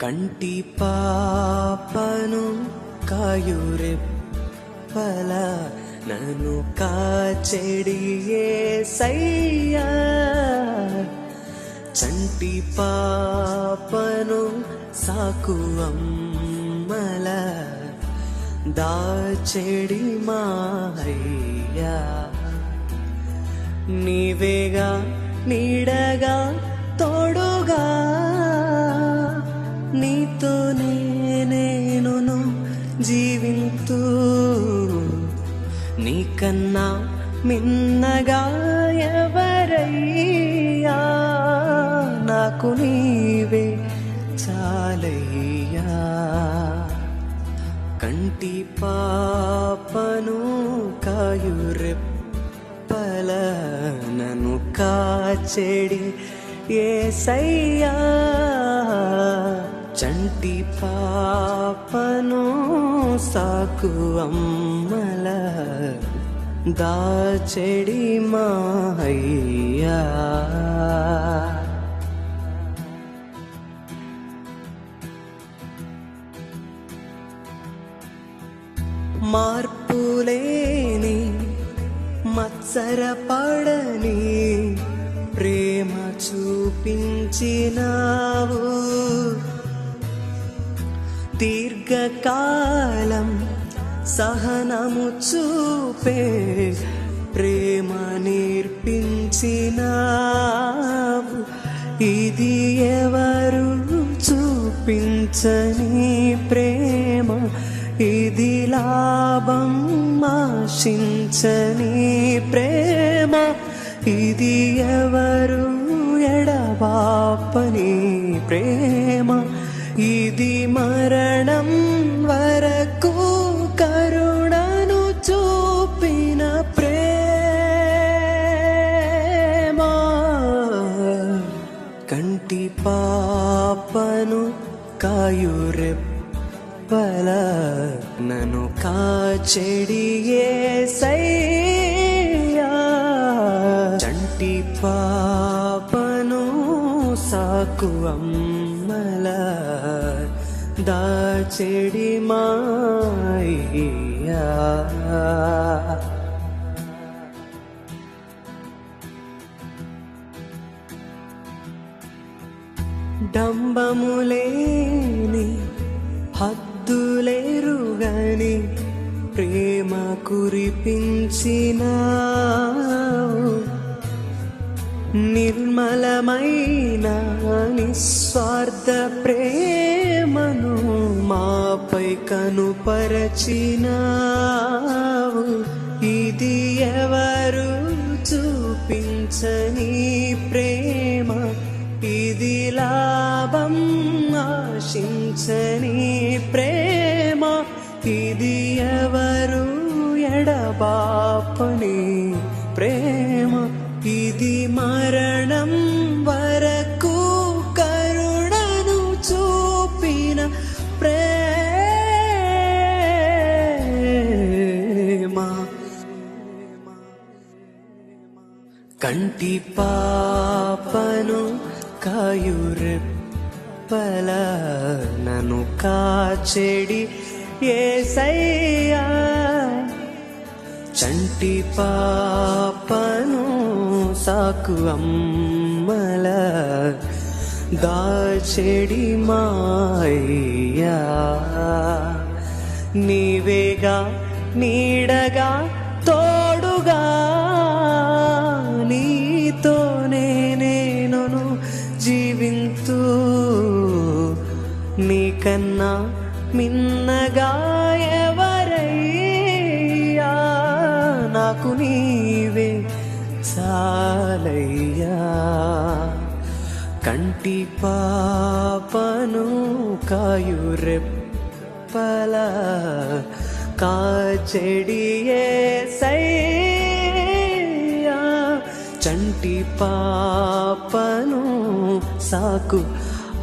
కంటి పాపను కాయురెప్పల నన్ను కాచెడియే సయ్యా. చంటి పాపను సాకు అమ్మల దాచెడి మాయ్యా నీవేగా నీడగా తోడుగా జీవింతూ నీకన్నా మిన్నగా ఎవరయ్యా? నాకు నీవే చాలయ్యా. కంటి పాపను కాయురెప్పల నన్ను కాచెడి ఏ సయ్యా చంటి పాపను సాకు అమ్మల దాచెడి మాయ్యా మార్పులేని మత్సరపడని ప్రేమ చూపించినావు. దీర్ఘకాలం సహనము చూపే ప్రేమ నేర్పించినావు. ఇది ఎవరు చూపించని ప్రేమ? ఇది లాభం ఆశించని ప్రేమ. ఇది ఎవరు ఎడబాపని ప్రేమ? ఇది మరణం వరకు కరుణను చూపిన ప్రేమా. కంటి పాపను కాయురెప్పల నను కాచెడియే సయ్యా చంటి పాపను సాకువం దాచెడి మాయ్యా. డంబములేని హద్దులేరుగని ప్రేమ కురిపించిన నిర్మలమైన నిస్వార్థ ప్రేమను మాపై కనుపరచినావు. ఇది ఎవరు చూపించని ప్రేమ? ఇది లాభం ఆశించని ప్రేమ. ఇది ఎవరు ఎడబాపని కంటి పాపను కాయురెప్పల నను కాచెడి ఏసయ్యా. చంటి పాపను సాకు అమ్మల దాచెడి మాయ్యా. నీవేగా నీడగా నీకన్నా మిన్నగా ఎవరయ్యా నాకు నీవే చాలయ్యా. కంటి పాపను కాయురెప్పల కాచెడియే సయ్యా. చంటి పాపను సాకు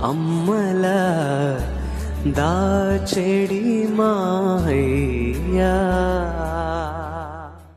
अम्मला दाडी माया